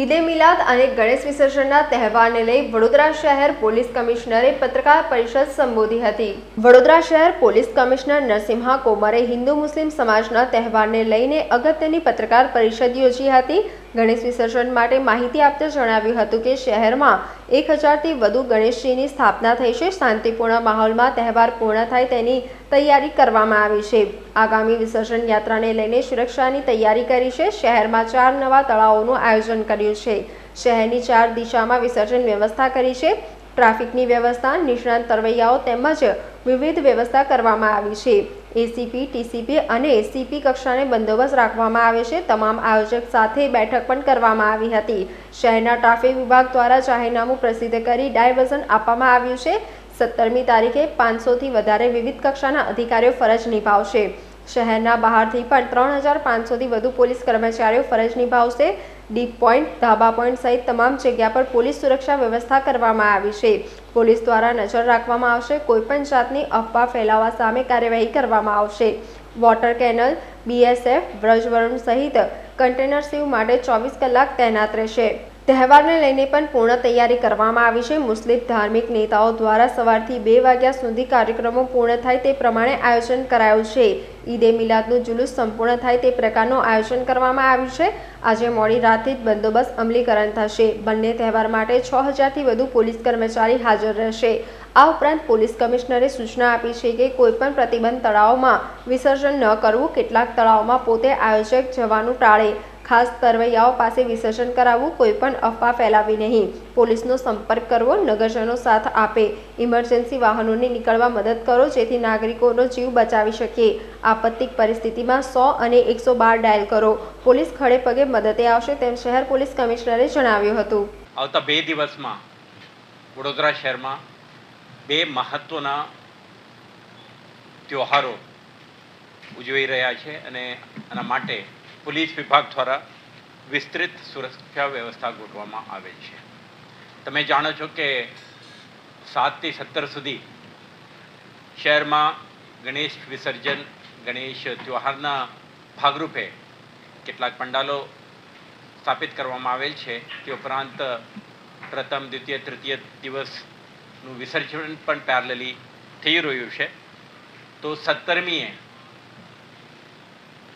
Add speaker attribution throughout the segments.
Speaker 1: ઈદે મિલાદ અને ગણેશ વિસર્જનના તહેવારને લઈ વડોદરા શહેર પોલીસ કમિશનરે પત્રકાર પરિષદ સંબોધી હતી. વડોદરા શહેર પોલીસ કમિશનર નરસિંહા કોમરે હિન્દુ મુસ્લિમ સમાજના તહેવારને લઈને અગત્યની પત્રકાર પરિષદ યોજી હતી. ગણેશ વિસર્જન માટે માહિતી આપતા જણાવ્યું હતું કે શહેરમાં એક હજારથી વધુ ગણેશજીની સ્થાપના થઈ છે. શાંતિપૂર્ણ માહોલમાં તહેવાર પૂર્ણ થાય તેની તૈયારી કરવામાં આવી છે. આગામી વિસર્જન યાત્રાને લઈને સુરક્ષાની તૈયારી કરી છે. શહેરમાં ચાર નવા તળાવોનું આયોજન કર્યું છે. શહેરની ચાર દિશામાં વિસર્જન વ્યવસ્થા કરી છે. ટ્રાફિકની વ્યવસ્થા, નિષ્ણાંત તરવૈયાઓ તેમજ વિવિધ વ્યવસ્થા કરવામાં આવી છે. એસીપી, ટીસીપી અને સીપી કક્ષાને બંદોબસ્ત રાખવામાં આવે છે. તમામ આયોજક સાથે બેઠક પણ કરવામાં આવી હતી. શહેરના ટ્રાફિક વિભાગ દ્વારા જાહેરનામું પ્રસિદ્ધ કરી ડાયવર્ઝન આપવામાં આવ્યું છે. સત્તરમી તારીખે પાંચસોથી વધારે વિવિધ કક્ષાના અધિકારીઓ ફરજ નિભાવશે. શહેરના બહારથી પણ ત્રણ હજાર પાંચસોથી વધુ પોલીસ કર્મચારીઓ ફરજ નિભાવશે. ડીપ પોઈન્ટ, ધાબા પોઈન્ટ સહિત તમામ જગ્યા પર પોલીસ સુરક્ષા વ્યવસ્થા કરવામાં આવી છે. પોલીસ દ્વારા નજર રાખવામાં આવશે કોઈપણ જાતની અફવા ફેલાવવા સામે કાર્યવાહી કરવામાં આવશે. વોટર કેનલ, બીએસએફ વ્રજવરુણ સહિત કન્ટેનર સીવ માટે ચોવીસ કલાક તૈનાત રહેશે. તહેવારને લઈને પણ પૂર્ણ તૈયારી કરવામાં આવી છે. મુસ્લિમ ધાર્મિક નેતાઓ દ્વારા સવારથી બે વાગ્યા સુધી કાર્યક્રમો પૂર્ણ થાય તે પ્રમાણે આયોજન કરાયું છે. ઈદે મિલાદનું જુલુસ સંપૂર્ણ થાય તે પ્રકારનું આયોજન કરવામાં આવ્યું છે. આજે મોડી રાતથી જ બંદોબસ્ત અમલીકરણ થશે. બંને તહેવાર માટે છ હજારથી વધુ પોલીસ કર્મચારી હાજર રહેશે. આ ઉપરાંત પોલીસ કમિશનરે સૂચના આપી છે કે કોઈપણ પ્રતિબંધ તળાવમાં વિસર્જન ન કરવું. કેટલાક તળાવમાં પોતે આયોજક જવાનું ટાળે. ખાસ તરવૈયાઓ પાસે વિસર્જન કરાવવું કોઈપણ અફવા ફેલાવી નહીં. પોલીસનો સંપર્ક કરવો નગરજનો સાથ આપે. ઇમરજન્સી વાહનોને નીકળવા મદદ કરો જેથી નાગરિકોનો જીવ બચાવી શકીએ આપત્તિક પરિસ્થિતિમાં સો અને એકસો ડાયલ કરો. પોલીસ ખડે પગે મદદે આવશે તેમ શહેર પોલીસ કમિશનરે જણાવ્યું હતું.
Speaker 2: આવતા બે દિવસમાં વડોદરા શહેરમાં બે મહત્ત્વના ત્યોહારો ઉજવાઈ રહ્યા છે અને આના માટે પોલીસ વિભાગ દ્વારા વિસ્તૃત સુરક્ષા વ્યવસ્થા ગોઠવવામાં આવે છે. તમે જાણો છો કે સાતથી સત્તર સુધી શહેરમાં ગણેશ વિસર્જન, ગણેશ ત્યોહારના ભાગરૂપે કેટલાક પંડાલો સ્થાપિત કરવામાં આવેલ છે. તે ઉપરાંત પ્રથમ, દ્વિતીય, તૃતીય દિવસનું વિસર્જન પણ પેરેલલી થઈ રહ્યું છે. તો સત્તરમીએ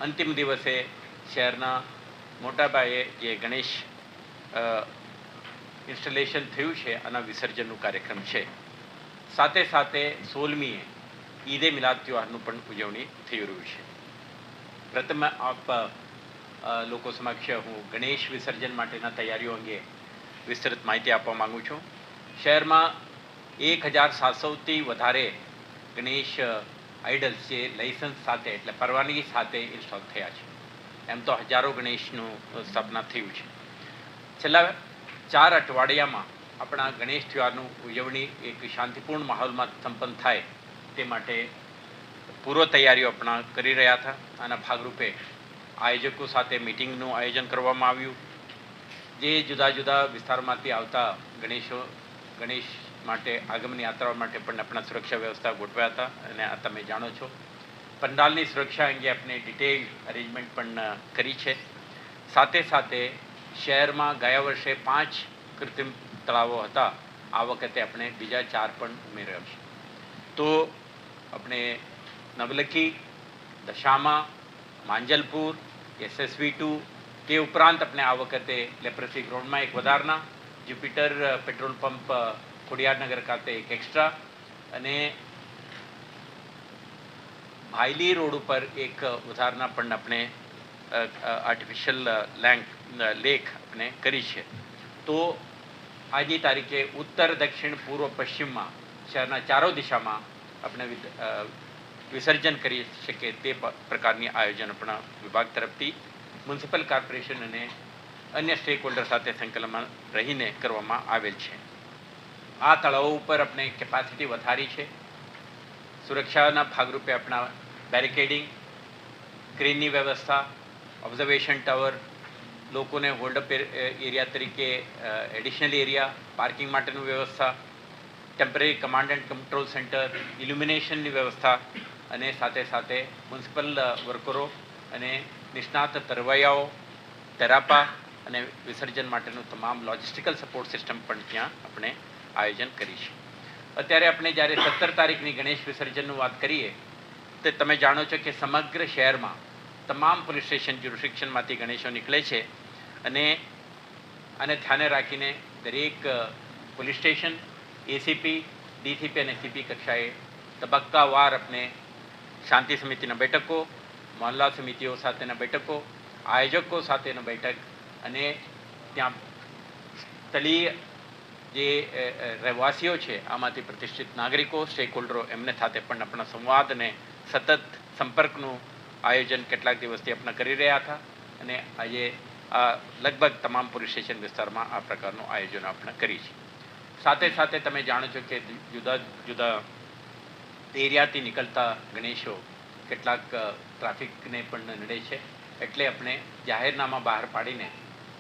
Speaker 2: અંતિમ દિવસે શહેરના મોટા જે ગણેશ ઇન્સ્ટોલેશન થયું છે, આના વિસર્જનનું કાર્યક્રમ છે. સાથે સાથે સોલમીએ ઈદે મિલાદ ત્યોહારનું પણ ઉજવણી થઈ રહ્યું છે. પ્રથમ આપ લોકો સમક્ષ હું ગણેશ વિસર્જન માટેના તૈયારીઓ અંગે વિસ્તૃત માહિતી આપવા માંગુ છું. શહેરમાં એક હજાર સાતસોથી વધારે ગણેશ આઇડલ્સ જે લાઇસન્સ સાથે એટલે પરવાનગી સાથે ઇન્સ્ટોલ થયા છે. એમ તો હજારો ગણેશનું સ્થાપના થયું છે. છેલ્લા ચાર અઠવાડિયામાં આપણા ગણેશ તહેવારનું ઉજવણી એક શાંતિપૂર્ણ માહોલમાં સંપન્ન થાય તે માટે પૂર્વ તૈયારીઓ આપણા કરી રહ્યા હતા આના ભાગરૂપે આયોજકો સાથે મિટિંગનું આયોજન કરવામાં આવ્યું. જે જુદા જુદા વિસ્તારમાંથી આવતા ગણેશો, ગણેશ માટે આગમન યાત્રાઓ માટે પણ આપણા સુરક્ષા વ્યવસ્થા ગોઠવ્યા હતા અને આ તમે જાણો છો. પંડાલની સુરક્ષા અંગે આપણે ડિટેલ અરેન્જમેન્ટ પણ કરી છે. સાથે સાથે શહેરમાં ગયા વર્ષે પાંચ કૃત્રિમ તળાવો હતા. આ વખતે આપણે બીજા ચાર પણ ઉમેર્યા છે. તો આપણે નવલખી, દશામા, માંજલપુર, એસએસવી ટુ, તે ઉપરાંત આપણે આ વખતે લેપ્રસી ગ્રાઉન્ડમાં એક વધારના જ્યુપિટર પેટ્રોલ પંપ ખોડિયારનગર ખાતે એક એક્સ્ટ્રા અને ભાયલી રોડ ઉપર એક ઉધારણા પણ આપણે આર્ટિફિશિયલ લેન્ક લેક આપણે કરી છે. તો આજની તારીખે ઉત્તર, દક્ષિણ, પૂર્વ, પશ્ચિમમાં શહેરના ચારો દિશામાં આપણે વિસર્જન કરી શકીએ તે પ્રકારની આયોજન આપણા વિભાગ તરફથી મ્યુનિસિપલ કોર્પોરેશન અને અન્ય સ્ટેક હોલ્ડર સાથે સંકલનમાં રહીને કરવામાં આવેલ છે. આ તળાવો ઉપર આપણે કેપેસિટી વધારી છે. સુરક્ષાના ભાગરૂપે આપણા બેરિકેડિંગ ક્રેનની વ્યવસ્થા, ઓબ્ઝર્વેશન ટાવર, લોકોને હોલ્ડઅપ એરિયા તરીકે એડિશનલ એરિયા, પાર્કિંગ માટેનું વ્યવસ્થા, temporary command and control centre, ઇલ્યુમિનેશનની વ્યવસ્થા અને સાથે સાથે મ્યુનિસિપલ વર્કરો અને નિષ્ણાત તરવૈયાઓ, તેરાપા અને વિસર્જન માટેનું તમામ લોજિસ્ટિકલ સપોર્ટ સિસ્ટમ પણ ત્યાં આપણે આયોજન કરીશું. અત્યારે આપણે જ્યારે સત્તર તારીખની ગણેશ વિસર્જનનું વાત કરીએ, તો તમે જાણો છો કે સમગ્ર શહેરમાં તમામ પોલીસ સ્ટેશન જ્યુરિસ્ડિક્શનમાંથી ગણેશો નીકળે છે અને આને ધ્યાને રાખીને દરેક પોલીસ સ્ટેશન એસીપી ડીસીપી અને સીપી કક્ષાએ તબક્કાવાર આપણે શાંતિ સમિતિના બેઠકો મહોલ્લા સમિતિઓ સાથેના બેઠકો, આયોજકો સાથેના બેઠક અને ત્યાં સ્થળીય જે રહેવાસીઓ છે, આમાંથી પ્રતિષ્ઠિત નાગરિકો સ્ટેક હોલ્ડરો એમને સાથે પણ આપણા સંવાદને સતત સંપર્કનું આયોજન કેટલાક દિવસથી આપણે કરી રહ્યા હતા. અને આજે, આ, લગભગ તમામ પોલીસ સ્ટેશન વિસ્તારમાં આ પ્રકારનું આયોજન આપણે કરી છે. સાથે સાથે તમે જાણો છો કે જુદા જુદા એરિયાથી નીકળતા ગણેશો કેટલાક ટ્રાફિકને પણ નડે છે. એટલે આપણે જાહેરનામા બહાર પાડીને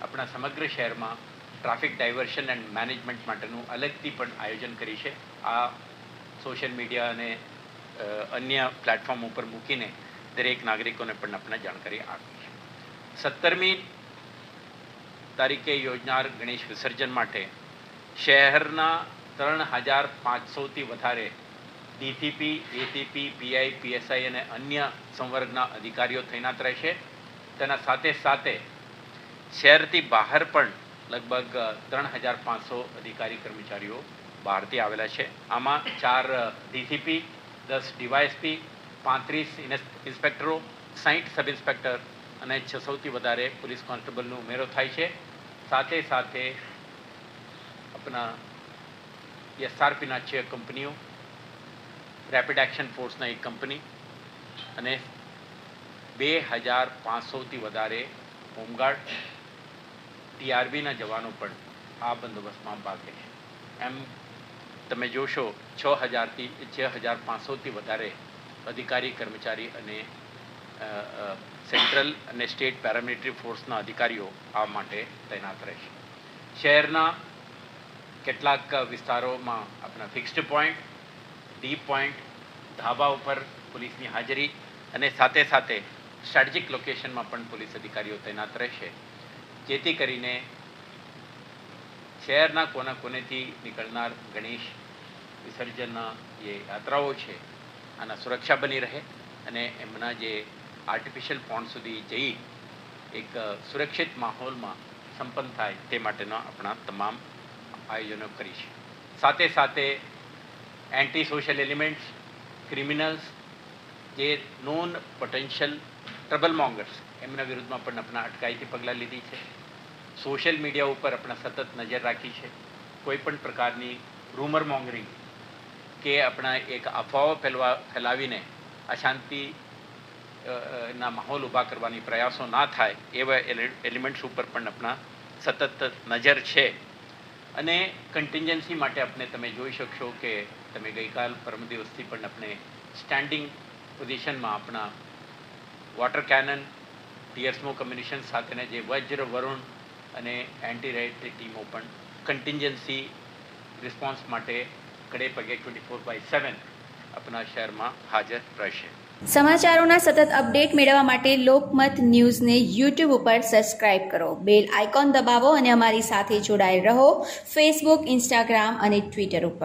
Speaker 2: આપણા સમગ્ર શહેરમાં ટ્રાફિક ડાયવર્શન એન્ડ મેનેજમેન્ટ માટેનું અલગથી પણ આયોજન કરી છે. આ સોશિયલ મીડિયા અને અન્ય પ્લેટફોર્મ ઉપર મૂકીને દરેક નાગરિકોને પણ આપણે જાણકારી આપી છે. સત્તરમી તારીખે યોજનાર ગણેશ વિસર્જન માટે શહેરના ત્રણ હજાર પાંચસોથી વધારે ડીસીપી એસીપી પીઆઈ, પીએસઆઈ અને અન્ય સંવર્ગના અધિકારીઓ તૈનાત રહેશે. તેના સાથે સાથે શહેરથી બહાર પણ લગભગ ત્રણ હજાર પાંચસો અધિકારી કર્મચારીઓ બહારથી આવેલા છે. આમાં ચાર ડીસીપી, દસ ડીવાયએસપી, પાંત્રીસ ઇન્સ્પેક્ટરો સાહીઠ સબ ઇન્સ્પેક્ટર અને છસોથી વધારે પોલીસ કોન્સ્ટેબલનો ઉમેરો થાય છે. સાથે સાથે આપણા એસઆરપીના છ કંપનીઓ. રેપિડ એક્શન ફોર્સના એક કંપની અને બે હજાર પાંચસોથી વધારે હોમગાર્ડ. ટીઆરબીના જવાનો પણ આ બંદોબસ્તમાં ભાગ લેશે. એમ તમે જોશો, છ હજારથી, છ હજાર પાંચસોથી વધારે અધિકારી, કર્મચારી અને સેન્ટ્રલ અને સ્ટેટ પેરામિલિટરી ફોર્સના અધિકારીઓ આ માટે તૈનાત રહેશે. શહેરના કેટલાક વિસ્તારોમાં આપણા ફિક્સ્ડ પોઈન્ટ, ડીપ પોઈન્ટ, ધાબા ઉપર પોલીસની હાજરી અને સાથે સાથે સ્ટ્રેટેજિક લોકેશનમાં પણ પોલીસ અધિકારીઓ તૈનાત રહેશે. જેથી કરીને શહેરના કોના કોનેથી નીકળનાર ગણેશ વિસર્જનના જે યાત્રાઓ છે, આના સુરક્ષા બની રહે અને એમના જે આર્ટિફિશિયલ પોન્ડ સુધી જઈ એક સુરક્ષિત માહોલમાં સંપન્ન થાય તે માટેના આપણા તમામ આયોજનો કરીશ સાથે સાથે એન્ટી સોશિયલ એલિમેન્ટ્સ ક્રિમિનલ્સ જે નોન પોટેન્શિયલ ટ્રબલ મોંગર્સ એમના વિરુદ્ધમાં પણ આપણા અટકાયતી પગલાં લીધી છે. સોશિયલ મીડિયા ઉપર આપણે સતત નજર રાખી છે. કોઈ પણ પ્રકારની રૂમર મોંગરિંગ કે આપણા એક અફવાઓ ફેલવા, ફેલાવીને અશાંતિ ના માહોલ ઊભા કરવાની પ્રયાસો ના થાય એવા એલિમેન્ટ્સ ઉપર પણ આપણા સતત નજર છે. અને કન્ટિન્જન્સી માટે આપણે તમે જોઈ શકશો કે તમે ગઈકાલ પરમ દિવસથી પણ આપણે સ્ટેન્ડિંગ પોઝિશનમાં આપણા water cannon tear smoke ammunition સાથેના જે વજ્ર, વરુણ અને એન્ટી રાઇટરી ટીમો પણ કન્ટિન્જન્સી રિસ્પોન્સ માટે કડે પગે ટ્વેન્ટી ફોર બાય સેવન આપણા શહેરમાં હાજર રહેશે.
Speaker 3: સમાચારોના સતત અપડેટ મેળવવા માટે લોકમત ન્યૂઝને યુટ્યુબ ઉપર સબસ્ક્રાઇબ કરો. બેલ આઇકોન દબાવો અને અમારી સાથે જોડાયેલ રહો. ફેસબુક ઇન્સ્ટાગ્રામ અને ટ્વિટર ઉપર.